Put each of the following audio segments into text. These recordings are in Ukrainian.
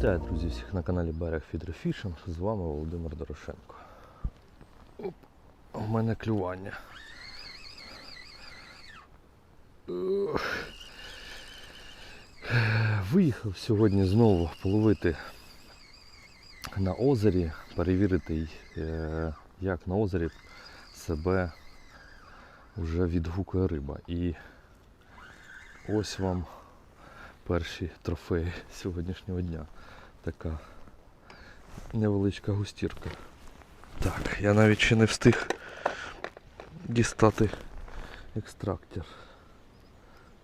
друзі, всіх на каналі Берег Фідрофішинг. З вами Володимир Дорошенко. Оп, у мене клювання. Виїхав сьогодні знову половити на озері, перевірити, е, як на озері себе вже відгукує риба. І ось вам перші трофеї сьогоднішнього дня. Така невеличка густірка. Так, я навіть ще не встиг дістати екстрактор.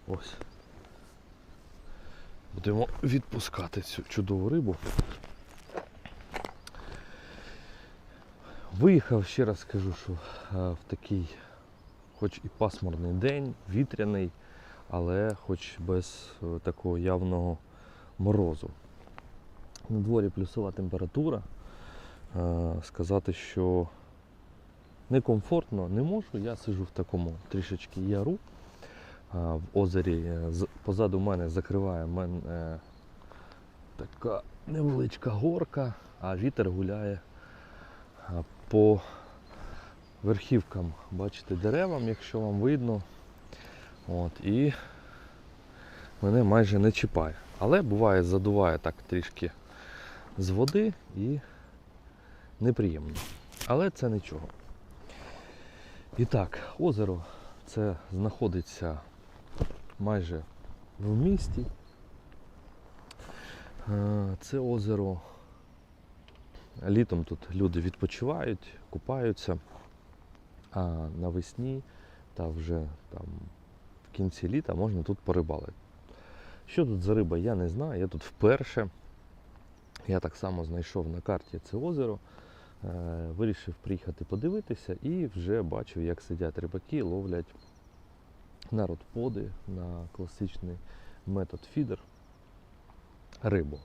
Ось. Будемо відпускати цю чудову рибу. Виїхав, ще раз скажу, що е, в такий, хоч і пасмурний день, вітряний, але хоч без е, такого явного морозу. На дворі плюсова температура. Е, Сказати, що некомфортно не можу. Я сижу в такому трішечки яру. Е, В озері позаду мене закриває мене така невеличка горка, а вітер гуляє по верхівкам, бачите, деревам, якщо вам видно. От, і мене майже не чіпає. Але буває, задуває так трішки з води і неприємно. Але це нічого. І так, озеро це знаходиться майже в місті. Е, Це озеро. Літом тут люди відпочивають, купаються, а навесні та вже там кінці літа можна тут порибалити. Що тут за риба, я не знаю. Я тут вперше. Я так само знайшов на карті це озеро. Е, Вирішив приїхати подивитися і вже бачив, як сидять рибаки, ловлять на родподи, на класичний метод фідер рибу.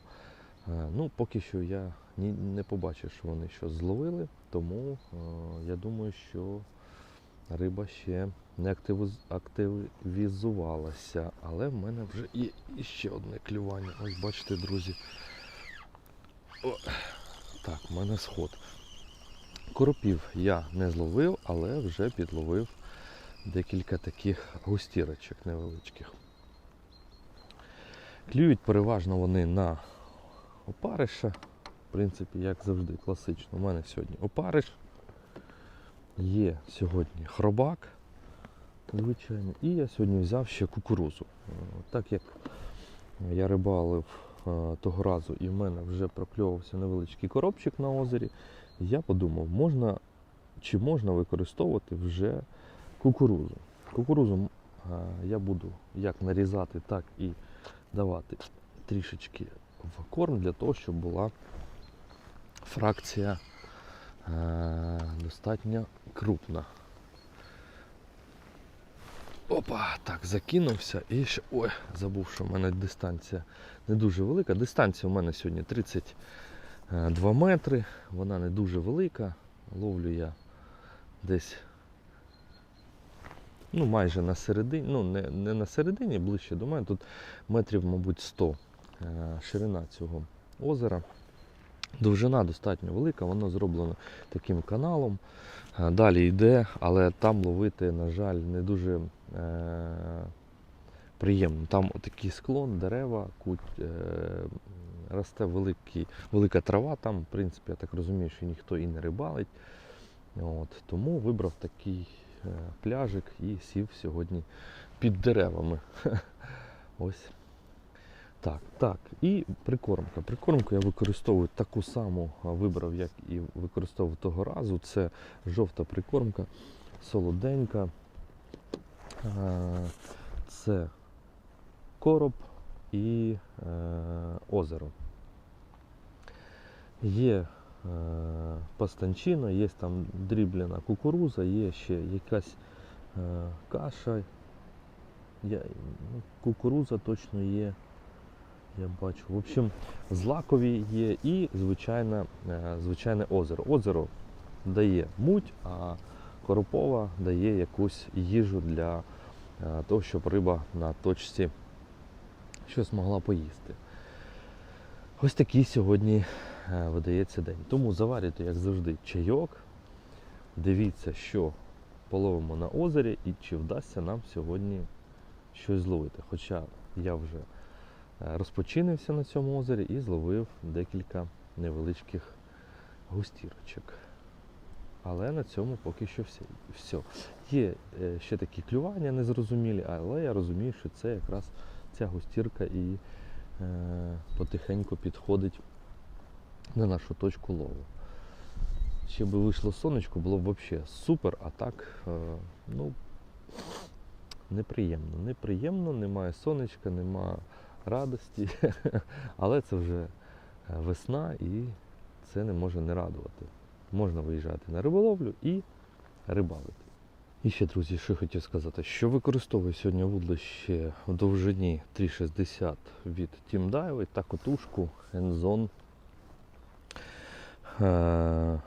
Е, Ну, поки що я не побачив, що вони щось зловили, тому е, я думаю, що риба ще не активізувалася. Але в мене вже є ще одне клювання. Ось бачите, друзі. О, так, в мене сход. Коропів я не зловив, але вже підловив декілька таких густірочок невеличких. Клюють переважно вони на опариша. В принципі, як завжди, класично. У мене сьогодні опариш. Є сьогодні хробак, звичайно. І я сьогодні взяв ще кукурузу. Е, Так як я рибалив е, того разу і в мене вже прокльовувався невеличкий коробчик на озері, я подумав, можна чи можна використовувати вже кукурузу. Кукурузу е, я буду як нарізати, так і давати трішечки в корм для того, щоб була фракція достатньо крупна. Опа, так, закинувся і ще. Ой, забув, що в мене дистанція не дуже велика. Дистанція у мене сьогодні 32 метри, вона не дуже велика. Ловлю я десь ну, майже на середині, ну не, не на середині, ближче до мене. Тут метрів, мабуть, 100 е, ширина цього озера. Довжина достатньо велика, воно зроблено таким каналом. Е, Далі йде, але там ловити, на жаль, не дуже е, приємно. Там такий склон, дерева, куть, е, росте великий, велика трава, там, в принципі, я так розумію, що ніхто і не рибалить. От, тому вибрав такий е, пляжик і сів сьогодні під деревами. Ось. Так, так. І прикормка. Прикормку я використовую таку саму, вибрав, як і використовував того разу. Це жовта прикормка, солоденька. Це короб і е, озеро. Є е, пастанчина, є там дріблена кукуруза, є ще якась е, каша. Ну, кукуруза точно є. Я бачу. В общем, злакові є і звичайне, звичайне озеро. Озеро дає муть, а коропова дає якусь їжу для е, того, щоб риба на точці щось могла поїсти. Ось такий сьогодні е, видається день. Тому заварюйте, як завжди, чайок. Дивіться, що половимо на озері і чи вдасться нам сьогодні щось зловити. Хоча я вже розпочинився на цьому озері і зловив декілька невеличких густірочок. Але на цьому поки що все. все. Є е, ще такі клювання незрозумілі, але я розумію, що це якраз ця густірка і е, потихеньку підходить на нашу точку лову. Ще би вийшло сонечко, було б взагалі супер, а так, е, ну, неприємно. Неприємно, немає сонечка, немає радості, але це вже е, весна і це не може не радувати. Можна виїжджати на риболовлю і рибалити. І ще, друзі, що хотів сказати, що використовую сьогодні вудлище в довжині 3,60 від Team Dive та котушку Enzone. Е,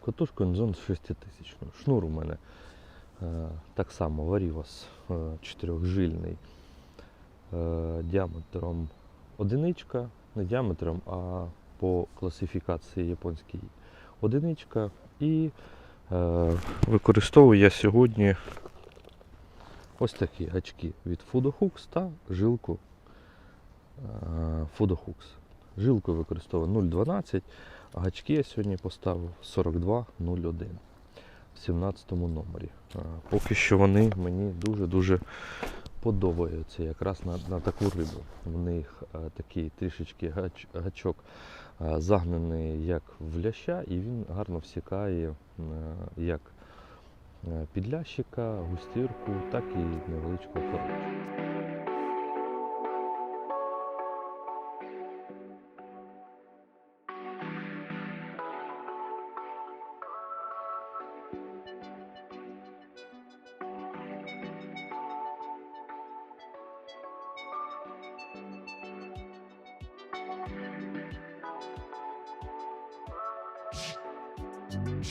Котушку Enzone 6000. Шнур у мене е, так само чотирьохжильний е, діаметром одиничка, не діаметром, а по класифікації японській одиничка. І е, використовую я сьогодні ось такі гачки від Foodohooks та жилку е. Жилку використовую 0,12, а гачки я сьогодні поставив 42,01 в 17 номері. Е, Поки що вони мені дуже-дуже подобаються якраз на, на таку рибу. В них а, такий трішечки гач, гачок а, загнаний як в ляща, і він гарно всікає а, як е, підлящика, густірку, так і невеличку you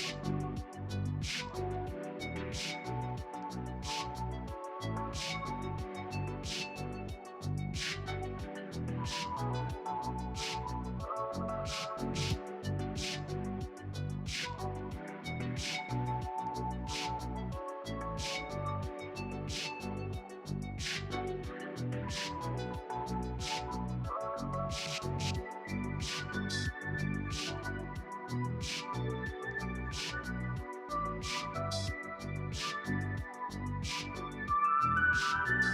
you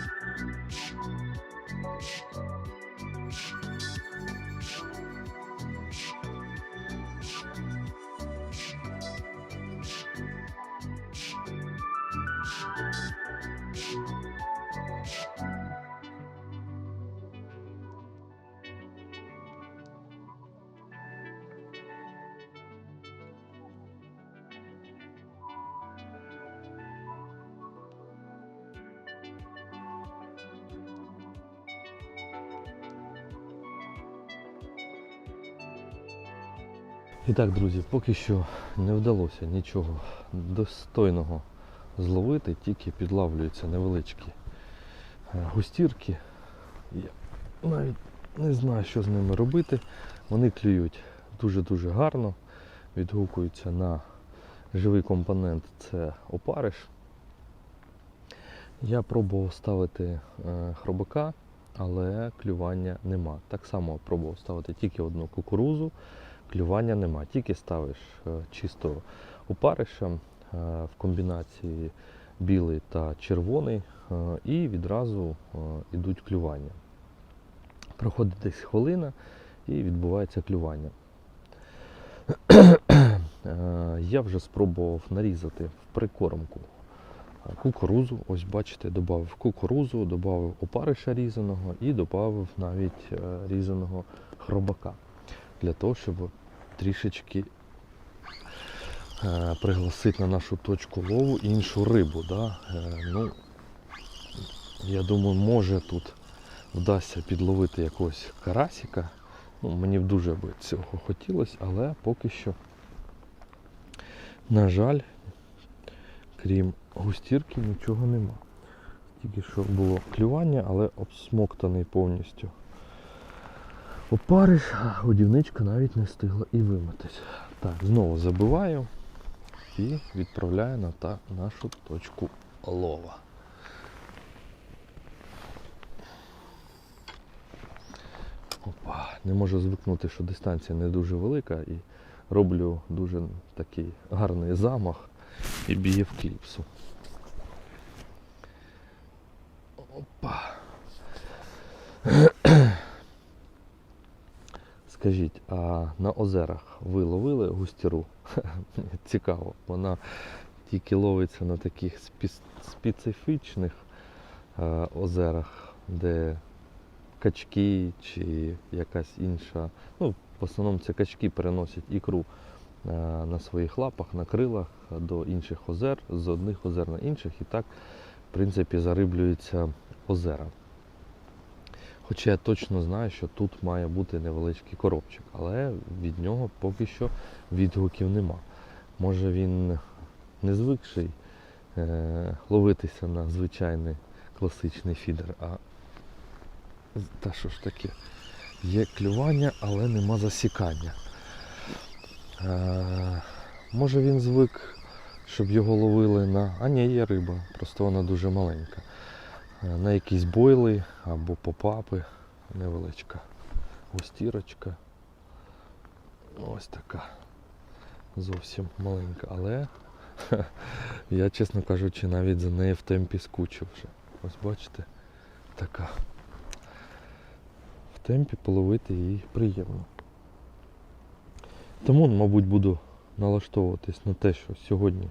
І так, друзі, поки що не вдалося нічого достойного зловити, тільки підлавлюються невеличкі е, густірки. Я навіть не знаю, що з ними робити. Вони клюють дуже-дуже гарно, відгукуються на живий компонент це опариш. Я пробував ставити е, хробака, але клювання нема. Так само пробував ставити тільки одну кукурузу, клювання нема. Тільки ставиш е, чисто опариша е, в комбінації білий та червоний, е, і відразу йдуть клювання. Проходить десь хвилина і відбувається клювання. Я вже спробував нарізати в прикормку кукурузу. Ось бачите, додав кукурузу, додав опариша різаного і додав навіть різаного хробака для того, щоб трішечки е, пригласити на нашу точку лову іншу рибу. Да? Е, ну, я думаю, може тут вдасться підловити якогось карасика. Ну, мені дуже би цього хотілося, але поки що, на жаль, крім густірки, нічого нема. Тільки що було клювання, але обсмоктаний повністю опариш, а годівничка навіть не встигла і вимитись. Так, знову забиваю і відправляю на та, нашу точку лова. Опа, не можу звикнути, що дистанція не дуже велика і роблю дуже такий гарний замах і б'є в кліпсу. Опа. Скажіть, а на озерах ви ловили густіру? Цікаво, вона тільки ловиться на таких специфічних е, озерах, де качки чи якась інша. Ну, в основному це качки переносять ікру е, на своїх лапах, на крилах до інших озер, з одних озер на інших, і так, в принципі, зариблюються озера. Хоча я точно знаю, що тут має бути невеличкий коробчик, але від нього поки що відгуків нема. Може він не звикший е, ловитися на звичайний класичний фідер, а та що ж таке? Є клювання, але нема засікання. Е, може він звик, щоб його ловили на. А ні, є риба, просто вона дуже маленька. Е, На якісь бойли або попапи невеличка. Густірочка. Ось така. Зовсім маленька. Але я, чесно кажучи, навіть за нею в темпі скучив вже. Ось бачите, така. В темпі половити її приємно. Тому, мабуть, буду налаштовуватись на те, що сьогодні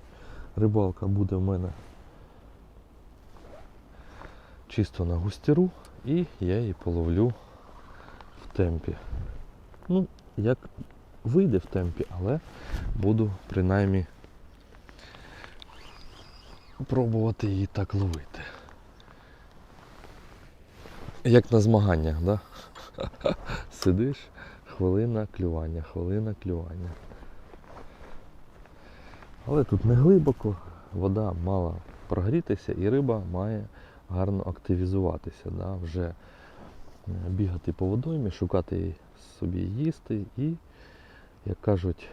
рибалка буде в мене чисто на густіру і я її половлю в темпі. Ну, як вийде в темпі, але буду принаймні пробувати її так ловити. Як на змаганнях, да? Сидиш, хвилина клювання, хвилина клювання. Але тут не глибоко, вода мала прогрітися і риба має гарно активізуватися, да? вже е, бігати по водоймі, шукати собі їсти і, як кажуть,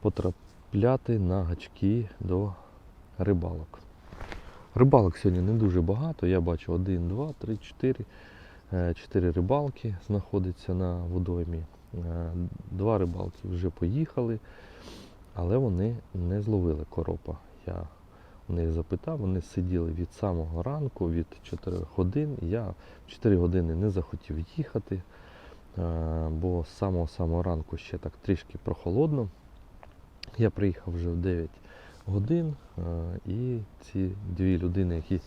потрапляти на гачки до рибалок. Рибалок сьогодні не дуже багато. Я бачу 1, 2, 3, 4. Е, Чотири рибалки знаходяться на водоймі. Е, Два рибалки вже поїхали, але вони не зловили коропа. Я у них запитав, вони сиділи від самого ранку, від 4 годин. Я в 4 години не захотів їхати, е, бо з самого-самого ранку ще так трішки прохолодно. Я приїхав вже в 9 годин, е, і ці дві людини, які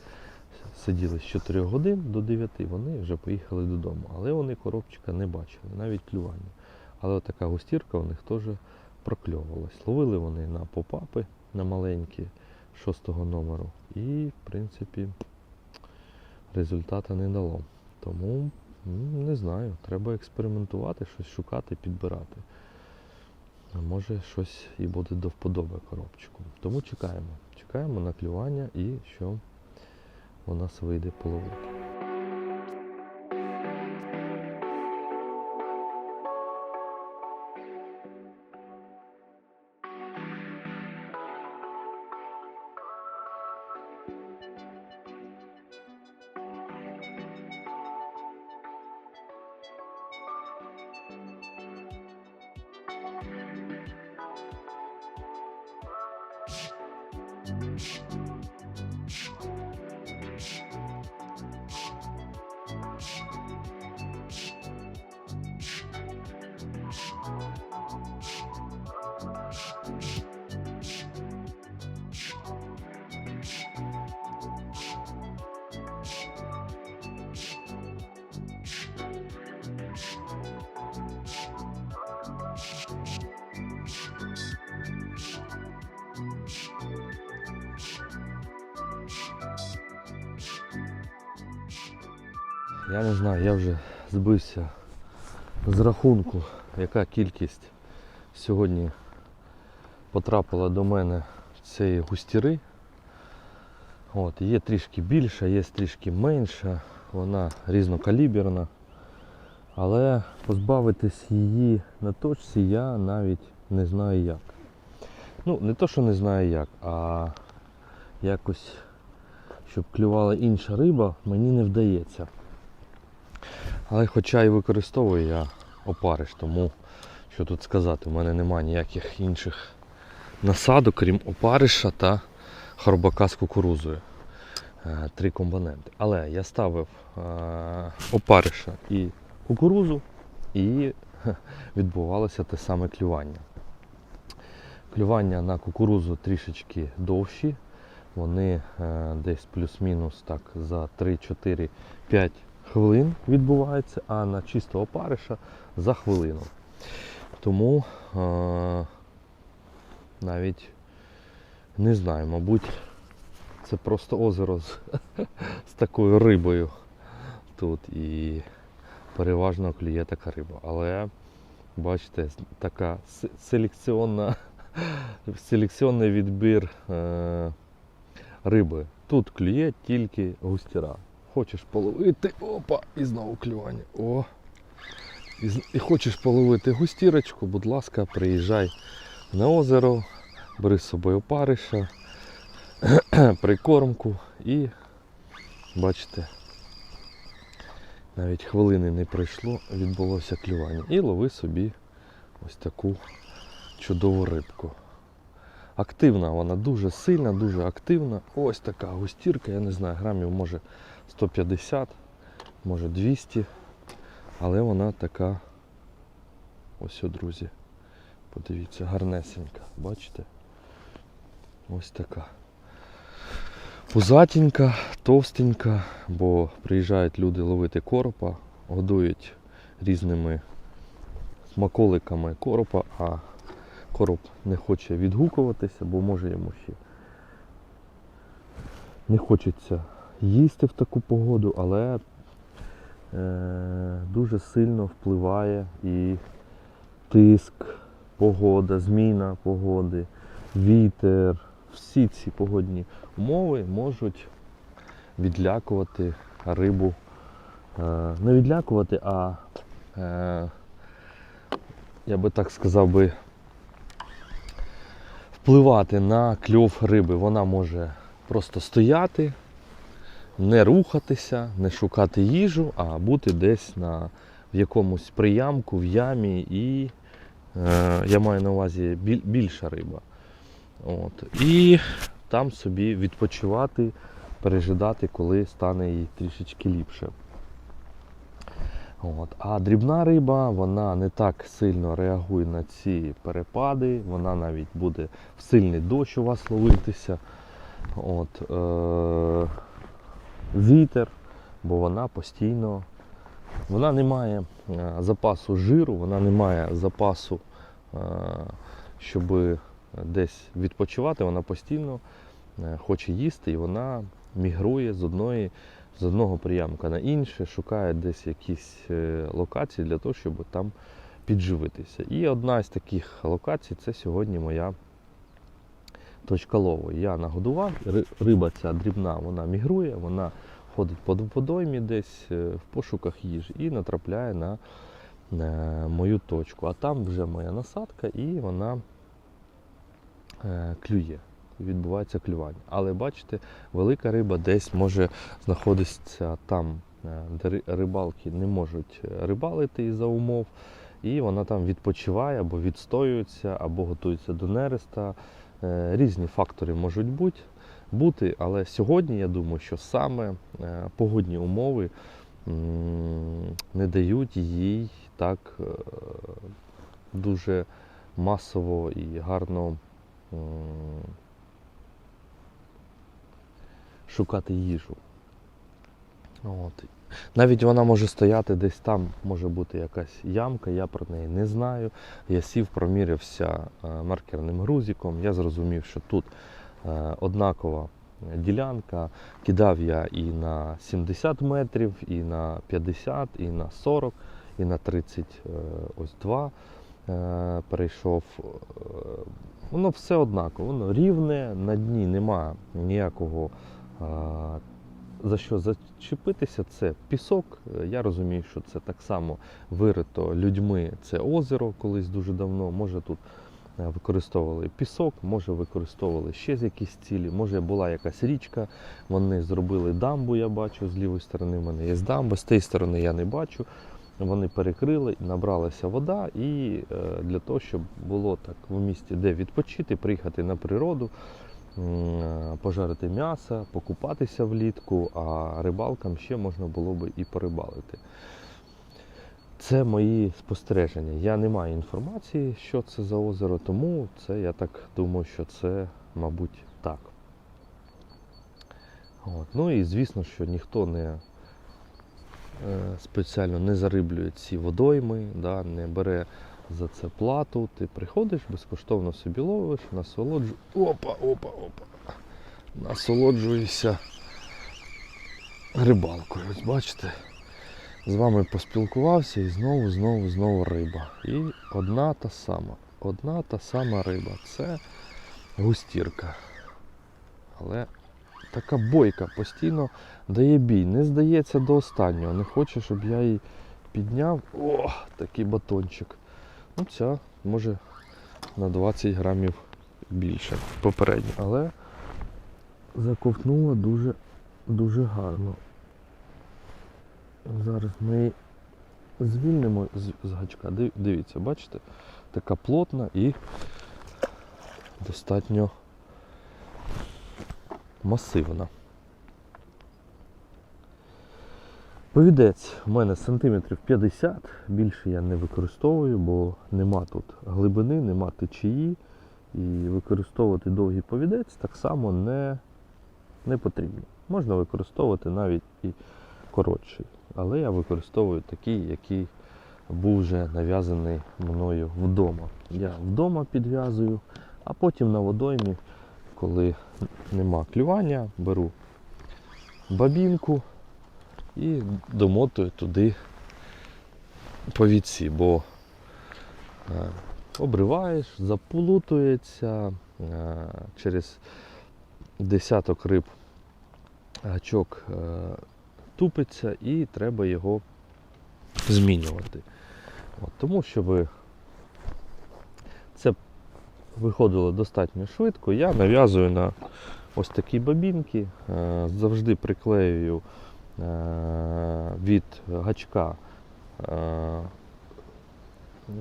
сиділи з 4 годин до 9, вони вже поїхали додому. Але вони коробчика не бачили, навіть клювання. Але така густірка у них теж прокльовувалась. Ловили вони на попапи на маленькі шостого номеру. І, в принципі, результата не дало. Тому не знаю, треба експериментувати, щось шукати, підбирати. А може щось і буде до вподоби коробчику. Тому чекаємо. Чекаємо на клювання і що у нас вийде половити. Я не знаю, я вже збився з рахунку, яка кількість сьогодні потрапила до мене цієї густіри. От, є трішки більша, є трішки менша. вона різнокаліберна, але позбавитись її на точці я навіть не знаю як. Ну, не то, що не знаю як, а якось, щоб клювала інша риба, мені не вдається. Але хоча і використовую я опариш, тому що тут сказати, у мене немає ніяких інших насадок, крім опариша та хорбака з кукурузою. Е, Три компоненти. Але я ставив е, опариша і кукурузу, і відбувалося те саме клювання. Клювання на кукурузу трішечки довші. Вони е, десь плюс-мінус так за 3-4-5 хвилин відбуваються, а на чистого опариша за хвилину. Тому е, навіть не знаю, мабуть, це просто озеро з, з такою рибою тут і переважно клює така риба. Але бачите, така селекціонна, селекціонний відбір е, риби. Тут клює тільки густіра. Хочеш половити, опа, і знову клювання. О! І, і хочеш половити густірочку, будь ласка, приїжджай на озеро, бери з собою опариша, прикормку і бачите, навіть хвилини не пройшло, відбулося клювання. І лови собі ось таку чудову рибку. Активна вона, дуже сильна, дуже активна. Ось така густірка, я не знаю, грамів може 150, може 200, але вона така, ось, друзі, подивіться, гарнесенька, бачите? Ось така. Пузатенька, товстенька, бо приїжджають люди ловити коропа, годують різними смаколиками коропа, а короб не хоче відгукуватися, бо може йому ще не хочеться їсти в таку погоду, але е, дуже сильно впливає і тиск, погода, зміна погоди, вітер. Всі ці погодні умови можуть відлякувати рибу. Е, не відлякувати, а е, я би так сказав би, впливати на кльов риби. Вона може просто стояти, не рухатися, не шукати їжу, а бути десь на, в якомусь приямку, в ямі і е, я маю на увазі біль, більша риба. От. І там собі відпочивати, пережидати, коли стане їй трішечки ліпше. От. А дрібна риба, вона не так сильно реагує на ці перепади, вона навіть буде в сильний дощ у вас ловитися. От, е- вітер, бо вона постійно вона не має е, запасу жиру, вона не має запасу, е- щоб десь відпочивати, вона постійно е, хоче їсти і вона мігрує з одної з одного приямка на інше, шукає десь якісь локації для того, щоб там підживитися. І одна з таких локацій це сьогодні моя точка. Я нагодував, риба ця дрібна, вона мігрує, вона ходить по водоймі десь е, в пошуках їжі і натрапляє на е, мою точку. А там вже моя насадка і вона е, клює. Відбувається клювання. Але бачите, велика риба десь може знаходитися там, де рибалки не можуть рибалити із-за умов, і вона там відпочиває або відстоюється, або готується до нереста. Е, Різні фактори можуть бути, бути, але сьогодні я думаю, що саме е, погодні умови не дають їй так е, дуже масово і гарно шукати їжу. От. Навіть вона може стояти десь там, може бути якась ямка, я про неї не знаю. Я сів, промірився е, маркерним грузиком, я зрозумів, що тут е, однакова ділянка. Кидав я і на 70 метрів, і на 50, і на 40, і на 32 е, перейшов. Воно все однаково, воно рівне, на дні немає ніякого за що зачепитися, це пісок. Я розумію, що це так само вирито людьми. Це озеро колись дуже давно. Може тут е, використовували пісок, може використовували ще з якісь цілі, може була якась річка. Вони зробили дамбу, я бачу, з лівої сторони в мене є дамба, з тієї сторони я не бачу. Вони перекрили, набралася вода, і е, для того, щоб було так в місті, де відпочити, приїхати на природу, пожарити м'ясо, покупатися влітку, а рибалкам ще можна було би і порибалити. Це мої спостереження. Я не маю інформації, що це за озеро, тому це я так думаю, що це, мабуть, так. От. Ну і звісно, що ніхто не е, спеціально не зариблює ці водойми, да, не бере за це плату. Ти приходиш, безкоштовно собі ловиш, насолоджу... Опа, опа, опа. Насолоджуєшся рибалкою. Ось бачите, з вами поспілкувався і знову, знову, знову риба. І одна та сама, одна та сама риба. Це густірка. Але така бойка постійно дає бій. Не здається до останнього. Не хоче, щоб я її підняв. О, такий батончик. Ну, ця може на 20 грамів більше попередньо. Але заковтнула дуже, дуже гарно. Зараз ми звільнимо з, з гачка. Дивіться, бачите? Така плотна і достатньо масивна. Повідець у мене сантиметрів 50, більше я не використовую, бо нема тут глибини, нема течії. І використовувати довгий повідець так само не, не потрібно. Можна використовувати навіть і коротший. Але я використовую такий, який був вже нав'язаний мною вдома. Я вдома підв'язую, а потім на водоймі, коли нема клювання, беру бабінку і домотую туди повідці, бо е, обриваєш, заплутується е, через десяток риб гачок е, тупиться і треба його змінювати. От, тому, щоб це виходило достатньо швидко, я нав'язую на ось такі бабінки, завжди приклеюю від гачка, е,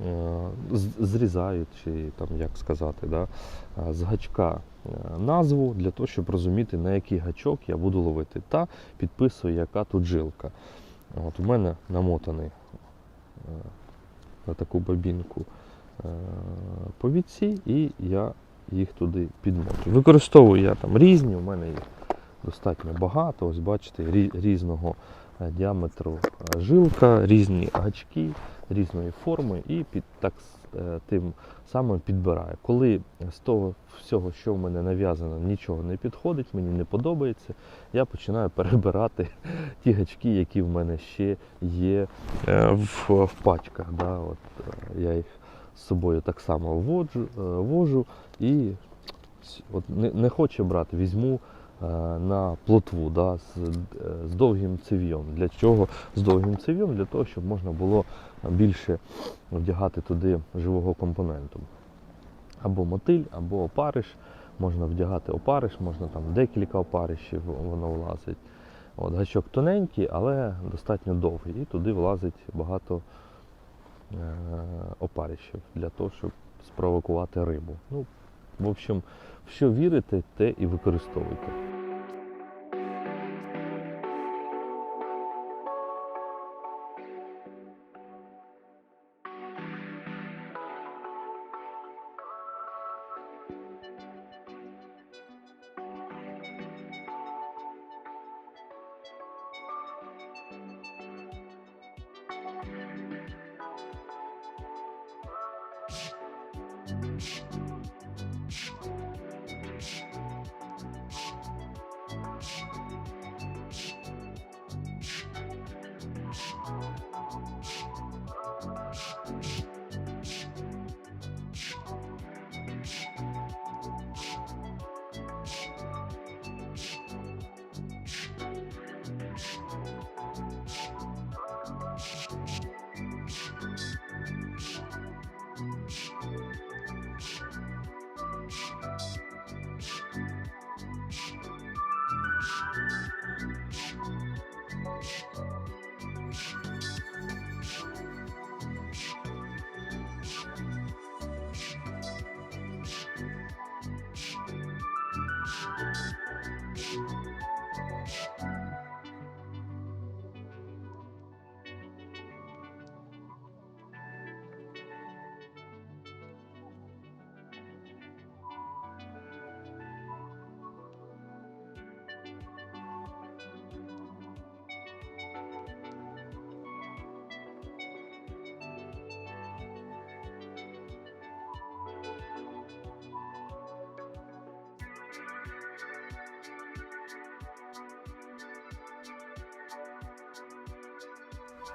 е, зрізаю, чи там як сказати, да, е, з гачка е, назву для того, щоб розуміти, на який гачок я буду ловити, та підписую, яка тут жилка. От у мене намотаний е, на таку бабінку е, повідці, і я їх туди підмотую. Використовую я там різні, у мене їх достатньо багато. Ось бачите, різного е, діаметру е, жилка, різні гачки, різної форми, і під так е, тим самим підбираю. Коли з того всього, що в мене нав'язано, нічого не підходить, мені не подобається, я починаю перебирати ті гачки, які в мене ще є в, в пачках. Да? От, я їх з собою так само вводжу, вожу і от не, не хочу брати, візьму на плотву да, з, е, з довгим цев'єм. Для чого з довгим цев'єм? Для того, щоб можна було більше вдягати туди живого компоненту. Або мотиль, або опариш. Можна вдягати опариш, можна там декілька опаришів воно влазить. От, гачок тоненький, але достатньо довгий. І туди влазить багато е, опаришів для того, щоб спровокувати рибу. Ну, в общем, в що вірите, те і використовуйте.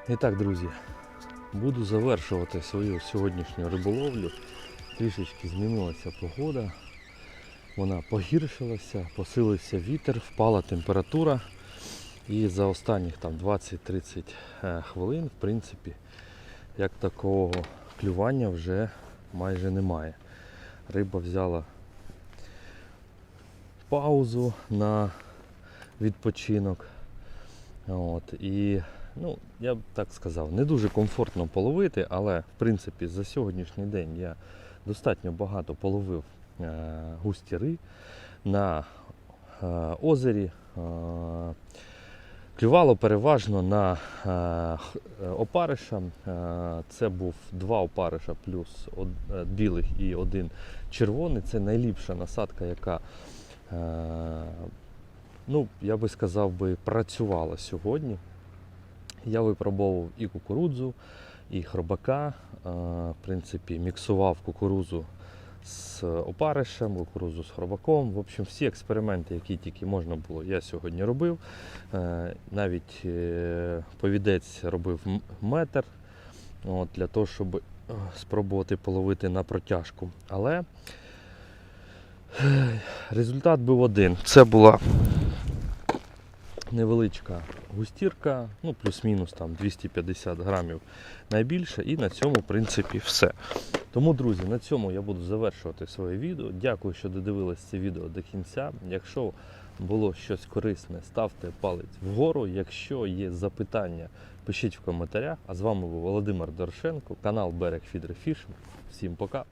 І так, друзі, буду завершувати свою сьогоднішню риболовлю. Трішечки змінилася погода. Вона погіршилася, посилився вітер, впала температура. І за останніх там 20-30 е, хвилин, в принципі, як такого клювання вже майже немає. Риба взяла паузу на відпочинок. От, і, ну, я б так сказав, не дуже комфортно половити, але в принципі за сьогоднішній день я достатньо багато половив е, густіри на е, озері. Е, клювало переважно на опариша. Це був два опариша плюс білих і один червоний. Це найліпша насадка, яка ну, я би сказав би, працювала сьогодні. Я випробовував і кукурудзу, і хробака. Е, В принципі, міксував кукурудзу з опаришем, кукурудзу з хробаком. В общем, всі експерименти, які тільки можна було, я сьогодні робив. Е, Навіть е, повідець робив метр от, для того, щоб спробувати половити на протяжку. Але результат був один. Це була невеличка густірка, ну плюс-мінус там 250 грамів найбільше, і на цьому, в принципі, все. Тому, друзі, на цьому я буду завершувати своє відео. Дякую, що додивились це відео до кінця. Якщо було щось корисне, ставте палець вгору. Якщо є запитання, пишіть в коментарях. А з вами був Володимир Дорошенко, канал Берег Фідерфішинг. Всім пока!